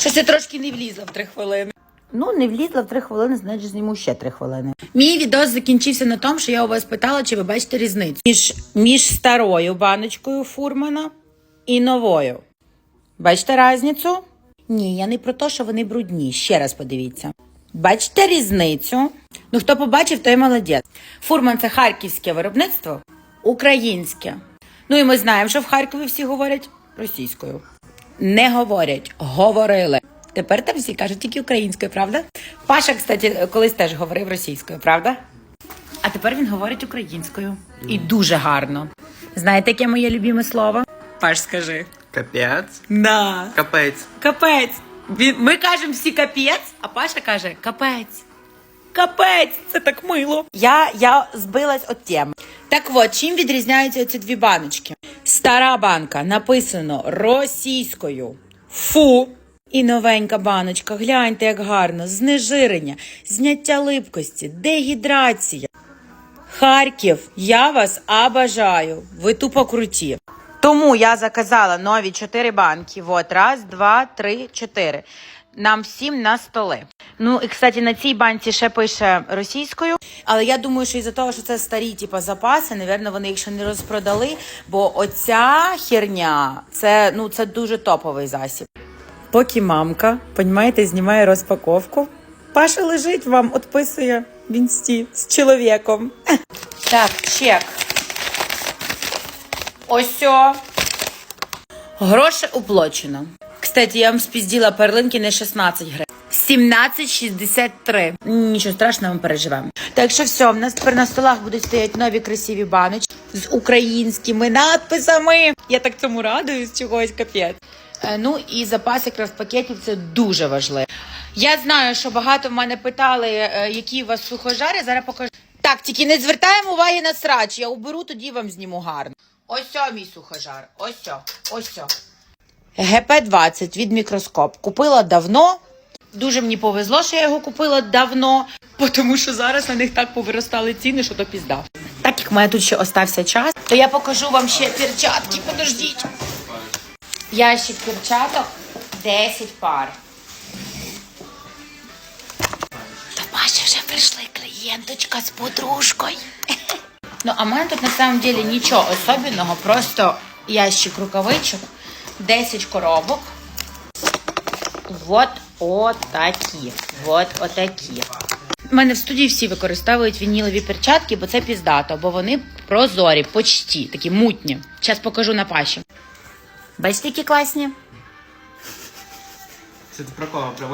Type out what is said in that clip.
Щось я трошки не влізла в три хвилини. Ну, не влізла в три хвилини, значить зніму ще три хвилини. Мій відос закінчився на тому, що я у вас питала, чи ви бачите різницю між, між старою баночкою фурмана і новою. Бачите різницю? Ні, я не про те, що вони брудні. Ще раз подивіться. Бачите різницю? Ну, хто побачив, той молодець. Фурман це харківське виробництво, українське. Ну і ми знаємо, що в Харкові всі говорять російською. Не говорять, говорили. Тепер там всі кажуть тільки українською, правда? Паша, кстати, колись теж говорив російською, правда? А тепер він говорить українською. І дуже гарно. Знаєте, яке моє любиме слово? Паш, скажи. Капець. Да. Капець. Капець. Він- Ми кажемо всі капець, а Паша каже капець. Капець, це так мило. Я, я збилась від теми. Так от, чим відрізняються ці дві баночки? Стара банка написано російською фу. І новенька баночка. Гляньте, як гарно. Знежирення, зняття липкості, дегідрація. Харків, я вас обожаю. Ви тупо круті. Тому я заказала нові чотири банки. Вот, раз, два, три, чотири. Нам всім на столи. Ну і кстати, на цій банці ще пише російською. Але я думаю, що із-за того, що це старі, типу, запаси, напевно, вони їх ще не розпродали. Бо оця херня це ну це дуже топовий засіб. Поки мамка, понімаєте, знімає розпаковку. Паша лежить вам, відписує в інсті з чоловіком. Так, чек. Ось. о. Гроші уплачено. Кстати, я вам спізділа перлинки не 16 гривень. 17,63. Нічого страшного, ми переживемо. Так що все, в нас тепер на столах будуть стояти нові красиві баночки з українськими надписами. Я так цьому радуюсь, чогось капець. Е, Ну і запас якраз пакетів це дуже важливо. Я знаю, що багато в мене питали, е, які у вас сухожари. Зараз покажу. Так, тільки не звертаємо уваги на срач. Я уберу, тоді вам зніму гарно. Ось мій сухожар. Ось о, ось о. ГП-20 від мікроскоп. Купила давно. Дуже мені повезло, що я його купила давно, тому що зараз на них так повиростали ціни, що то пізда. Так як в мене тут ще остався час, то я покажу вам ще перчатки. Подождіть. Ящик перчаток 10 пар. До Паші вже прийшли клієнточка з подружкою. Ну, а в мене тут на самом деле нічого особенного, просто ящик рукавичок, 10 коробок. Вот отакі. Вот отакі. У мене в студії всі використовують вінілові перчатки, бо це піздато, бо вони прозорі, почті, такі мутні. Зараз покажу на паші. Бачите, які класні? Це ти про кого? Про